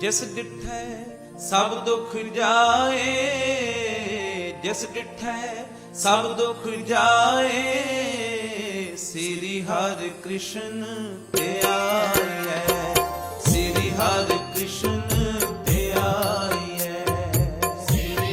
ਜਿਸ ਡਿਠੈ ਸਭ ਦੁੱਖ ਜਾਏ, ਜਿਸ ਡਿਠੈ ਸਭ ਦੁੱਖ ਜਾਏ, ਸ੍ਰੀ ਹਰਿ ਕ੍ਰਿਸ਼ਨ ਧਿਆਈਐ ਸ੍ਰੀ ਹਰਿ ਕ੍ਰਿਸ਼ਨ ਧਿਆਈਐ ਸ੍ਰੀ